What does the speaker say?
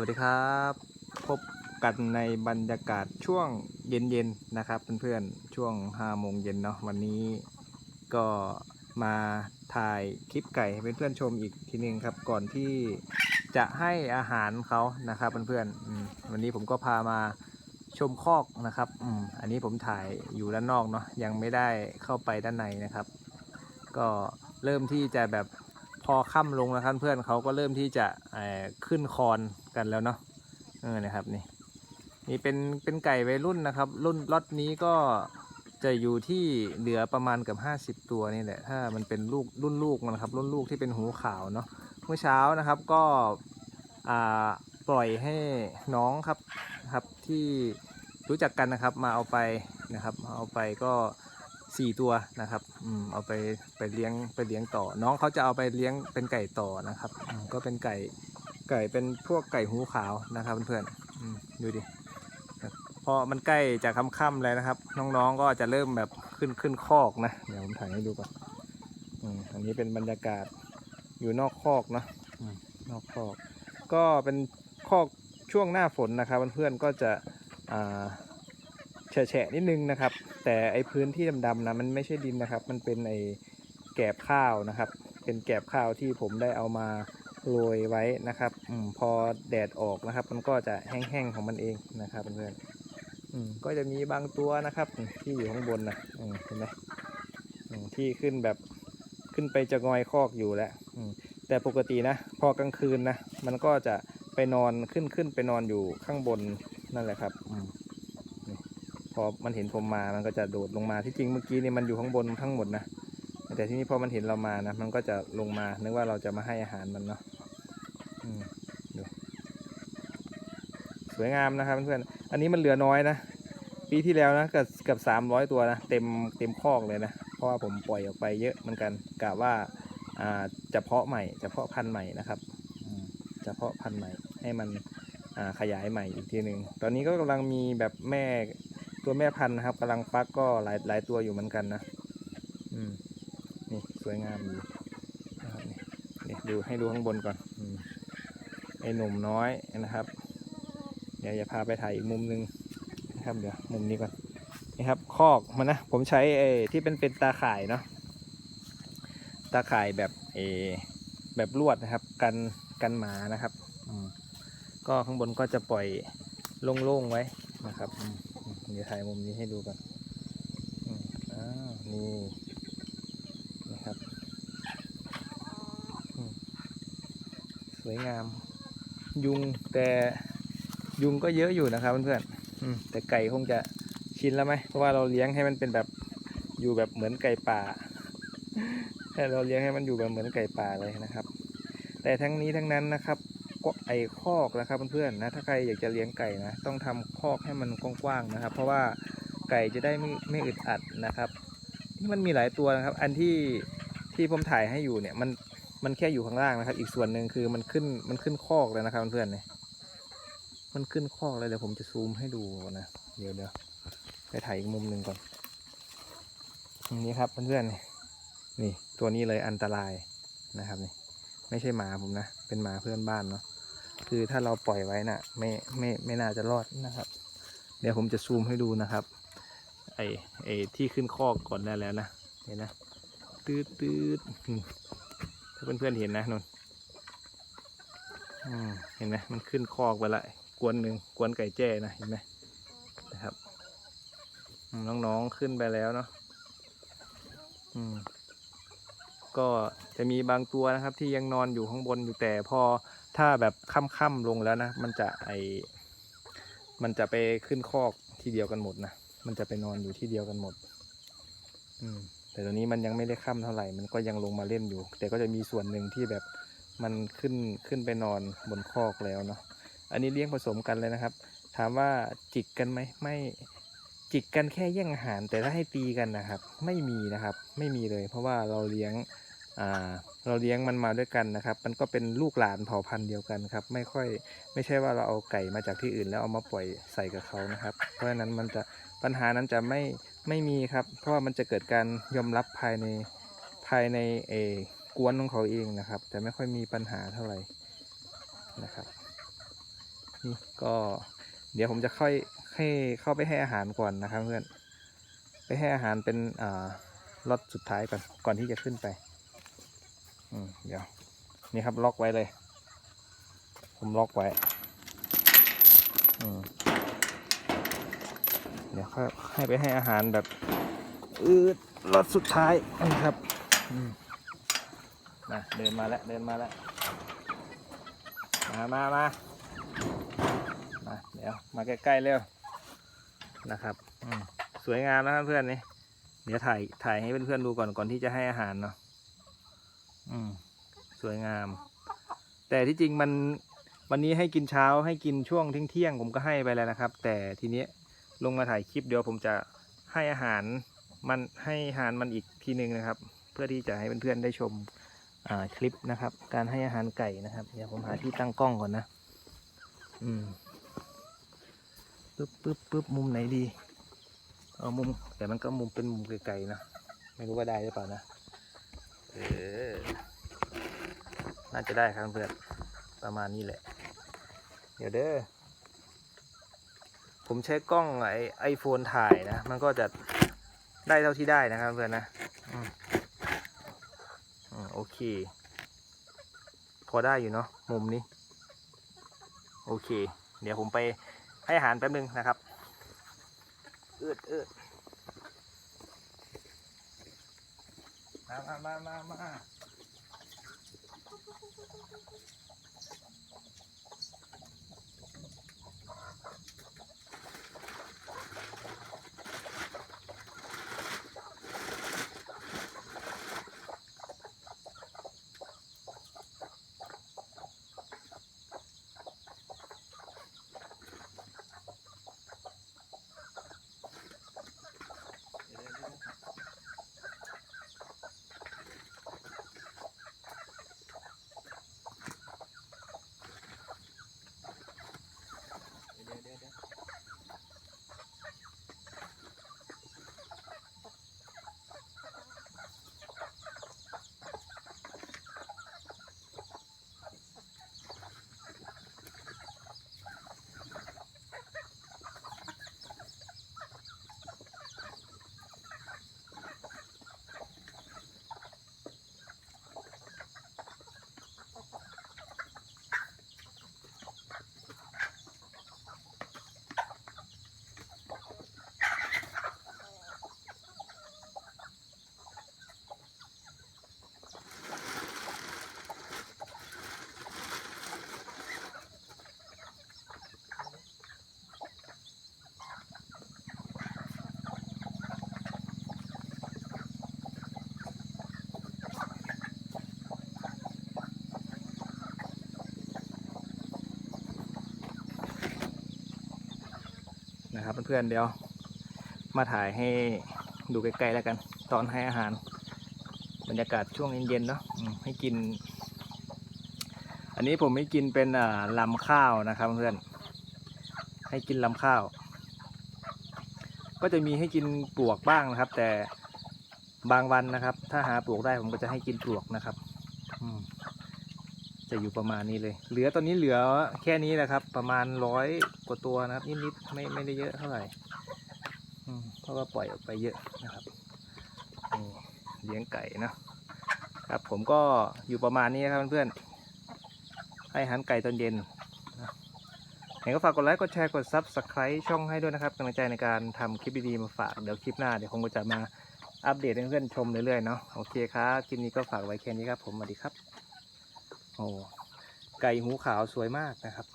วัสดีครับ พบกันในบรรยากาศช่วงเย็นๆนะครับเพื่อนๆช่วง5โมงเย็นเนาะวันนี้ก็มาถ่ายคลิปไก่ให้เพื่อนๆชมอีกทีนึงครับ ก่อนที่จะให้อาหารเขานะครับเพื่อนๆวันนี้ผมก็พามาชมคอกนะครับอืมอันนี้ผมถ่ายอยู่ด้านนอกเนาะยังไม่ได้เข้าไปด้านในนะครับ ก็เริ่มที่จะแบบ อค่ำลงแล้วครับเพื่อนเขาก็เริ่มที่จะขึ้นคอนกันแล้วเนาะเออนะครับนี่นี่เป็นเป็นไก่วัยรุ่นนะครับ รุ่นล็อตนี้ก็จะอยู่ที่เหลือประมาณเกับ50 ตัวนี่แหละถ้ามันเป็นลูกรุ่นลูกมันะครับ รุ่นลูกที่เป็นหูขาวเนาะเมื่อเช้านะครับก็ปล่อยให้น้องครับครับที่รู้จักกันนะครับมาเอาไปนะครับ เอาไปก็ สี่ตัวนะครับอืมเอาไปไปเลี้ยงไปเลี้ยงต่อ น้องเขาจะเอาไปเลี้ยงเป็นไก่ต่อนะครับอืมก็เป็นไก่ไก่เป็นพวกไก่หูขาวนะครับเพื่อนๆอืมดูดิครับพอมันใกล้จะค่ำๆเลยนะครับ น้องๆก็จะเริ่มแบบขึ้นขึ้นคอกนะเดี๋ยวผมถ่ายให้ดูก่อนอืมอันนี้เป็นบรรยากาศอยู่นอกคอกนะอืมนอกคอก ก็เป็นคอกช่วงหน้าฝนนะครับเพื่อนๆก็จะอ่า ฉะๆนิดนึงนะครับ แต่ไอพื้นที่ดำๆนะมันไม่ใช่ดินนะครับ มันเป็นไอแกบข้าวนะครับ เป็นแกบข้าวที่ผมได้เอามาโรยไว้นะครับอพอแดดออกนะครับ มันก็จะแห้งๆของมันเองนะครับเพื่อนๆก็จะมีบางตัวนะครับ ที่อยู่ข้างบนนะเห็นไหมที่ขึ้นแบบขึ้นไปจะงอยคอกอยู่แล้วแต่ปกตินะ พอกลางคืนนะ มันก็จะไปนอนขึ้นขึ้นไปนอนอยู่ข้างบนนั่นแหละครับ อมพอมันเห็นผมมามันก็จะโดดลงมาที่จริงเมื่อกี้นี่มันอยู่ข้างบนทั้งหมดนะแต่ที่นี่พอมันเห็นเรามานะมันก็จะลงมานึกว่าเราจะมาให้อาหารมันเนาะดูสวยงามนะครับเพื่อนๆอันนี้มันเหลือน้อยนะปีที่แล้วนะเกือบเกือบสามร้อยตัวนะเต็มเต็มคอกเลยนะเพราะว่าผมปล่อยออกไปเยอะเหมือนกันกะว่าอ่าจะเพาะใหม่จะเพาะพันธุ์ใหม่นะครับจะเพาะพันธุ์ใหม่ให้มันขยายใหม่อีกทีหนึ่งตอนนี้ก็กำลังมีแบบแม่ ตัวแม่พันธุ์นะครับกำลังฟักก็หลายหลายตัวอยู่เหมือนกันนะอืมนี่สวยงามดีนะครับนี่นี่ดูให้ดูข้างบนก่อนอืมไอหนุ่มน้อยนะครับ เดี๋ยวจะพาไปถ่ายอีกมุมหนึงนะครับเดี๋ยวมุมนี้ก่อนนี่ครับคอกมันนะผมใช้ไอที่เป็นเป็นตาข่ายเนาะตาข่ายแบบเอแบบลวดนะครับ กันกันหมานะครับอืมก็ข้างบนก็จะปล่อยโล่งๆไว้นะครับ เดี๋ยวถ่ายมุมนี้ให้ดูก่อนอ้าวนี่นะครับ สวยงาม ยุงแต่ยุงก็เยอะอยู่นะครับเพื่อนๆแต่ไก่คงจะชินแล้วไหมเพราะว่าเราเลี้ยงให้มันเป็นแบบอยู่แบบเหมือนไก่ป่าให้เราเลี้ยงให้มันอยู่แบบเหมือนไก่ป่าเลยนะครับ แต่ทั้งนี้ทั้งนั้นนะครับ ไอคอกนะครับเพื่อนๆนะถ้าใครอยากจะเลี้ยงไก่นะต้องทำคอกให้มันกว้างๆนะครับ เพราะว่าไก่จะได้ไม่ไม่อึดอัดนะครับนี่มันมีหลายตัวนะครับ อันที่ที่ผมถ่ายให้อยู่เนี่ยมันมันแค่อยู่ข้างล่างนะครับ อีกส่วนหนึ่งคือมันขึ้นมันขึ้นคอกเลยนะครับเพื่อนๆเนี่ยมันขึ้นคอกเลยเดี๋ยวผมจะซูมให้ดูนะเดี๋ยวเดี๋ยวไปถ่ายอีกมุมหนึ่งก่อนนี่ครับเพื่อนๆนี่นี่ตัวนี้เลยอันตรายนะครับนี่ไม่ใช่หมาผมนะ เป็นหมาเพื่อนบ้านเนาะ คือถ้าเราปล่อยไว้นะ่ะไม่ไม่ไม่น่าจะรอดนะครับ เดี๋ยวผมจะซูมให้ดูนะครับไอไอที่ขึ้นคอกก่อนได้แล้วนะเห็นนะตืดตืดถ้าเพื่อนๆเห็นนะนนเห็นไหมมันขึ้นคอกไปละกวนหนึ่งกวนไก่แจ้นะเห็นไหมนะครับอืมน้องๆขึ้นไปแล้วเนาะอืมก็จะมีบางตัวนะครับที่ยังนอนอยู่ข้างบนอยู่แต่พอ ถ้าแบบค่ำๆลงแล้วนะ มันจะไอมันจะไปขึ้นคอกที่เดียวกันหมดนะ มันจะไปนอนอยู่ที่เดียวกันหมด อืม แต่ตัวนี้มันยังไม่ได้ค่ำเท่าไหร่ มันก็ยังลงมาเล่นอยู่ แต่ก็จะมีส่วนหนึ่งที่แบบมันขึ้นขึ้นไปนอนบนคอกแล้วเนาะ อันนี้เลี้ยงผสมกันเลยนะครับ ถามว่าจิกกันไหมไม่จิกกันแค่แย่งอาหาร แต่ถ้าให้ตีกันนะครับ ไม่มีนะครับ ไม่มีเลย เพราะว่าเราเลี้ยง เราเลี้ยงมันมาด้วยกันนะครับ มันก็เป็นลูกหลานเผ่าพันธุ์เดียวกันครับ ไม่ค่อยไม่ใช่ว่าเราเอาไก่มาจากที่อื่นแล้วเอามาปล่อยใส่กับเขานะครับ เพราะฉะนั้นมันจะปัญหานั้นจะไม่ไม่มีครับ เพราะว่ามันจะเกิดการยอมรับภายในภายในเออกวนของเขาเองนะครับแต่ไม่ค่อยมีปัญหาเท่าไหร่นะครับนี่ก็เดี๋ยวผมจะค่อยให้เข้าไปให้อาหารก่อนนะครับเพื่อนไปให้อาหารเป็นอ่ารถสุดท้ายก่อนก่อนที่จะขึ้นไป อืมเดี๋ยว นี่ครับล็อกไว้เลย ผมล็อกไว้ อืมเดี๋ยวให้ไปให้อาหารแบบอืดรถสุดท้ายนะครับอืมนะเดินมาแล้วเดินมาแล้ว มามามามาเดี๋ยวมาใกล้ๆเร็วนะครับอืมสวยงามนะครับเพื่อนนี่เดี๋ยวถ่ายถ่ายให้เพื่อนๆดูก่อนก่อนที่จะให้อาหารเนาะ อืมสวยงาม แต่ที่จริงมันวันนี้ให้กินเช้าให้กินช่วงเที่ยงผมก็ให้ไปแล้วนะครับ แต่ทีนี้ลงมาถ่ายคลิปเดี๋ยวผมจะให้อาหารมันให้อาหารมันอีกทีหนึ่งนะครับ เพื่อที่จะให้เพื่อนๆได้ชมคลิปนะครับ การให้อาหารไก่นะครับเดี๋ยวผมหาที่ตั้งกล้องก่อนนะ อืมปึ๊บปึ๊บปึ๊บมุมไหนดี เอามุมแต่มันก็มุมเป็นมุมไกลๆนะไม่รู้ว่าได้หรือเปล่านะ เออ น่าจะได้ครับเพื่อนประมาณนี้แหละ เดี๋ยวเด้อ ผมใช้กล้องไอไอโฟนถ่ายนะ มันก็จะได้เท่าที่ได้นะครับเพื่อนนะอืมอืมโอเค พอได้อยู่เนาะมุมนี้ โอเค เดี๋ยวผมไปให้อาหารแป๊บนึงนะครับ เอืดเอืด มามามามา นะครับเพื่อนๆเดี๋ยว มาถ่ายให้ดูใกล้ๆแล้วกัน ตอนให้อาหาร บรรยากาศช่วงเย็นๆเนาะให้กิน อันนี้ผมให้กินเป็นลำข้าวนะครับเพื่อนให้กินลำข้าว ก็จะมีให้กินปลวกบ้างนะครับ แต่บางวันนะครับ ถ้าหาปลวกได้ผมก็จะให้กินปลวกนะครับ จะอยู่ประมาณนี้เลย เหลือตอนนี้เหลือแค่นี้แหละครับ ประมาณร้อยกว่าตัวนะครับนิดๆไม่ไม่ได้เยอะเท่าไหร่เพราะว่าปล่อยออกไปเยอะนะครับเลี้ยงไก่นะครับ ผมก็อยู่ประมาณนี้นะครับเพื่อนๆให้อาหารไก่ตอนเย็นนะเห็นก็ฝากกดไลค์กดแชร์กดซับสไคร b e ช่องให้ด้วยนะครับกำลังใจในการทำคลิปดีๆมาฝากเดี๋ยวคลิปหน้าเดี๋ยวคงจะมาอัปเดตให้เพื่อนๆชมเรื่อยๆเนาะโอเคครับคลิปนี้ก็ฝากไว้แค่นี้ครับผมสวัสดีครับ โอ้ไก่หูขาวสวยมากนะครับ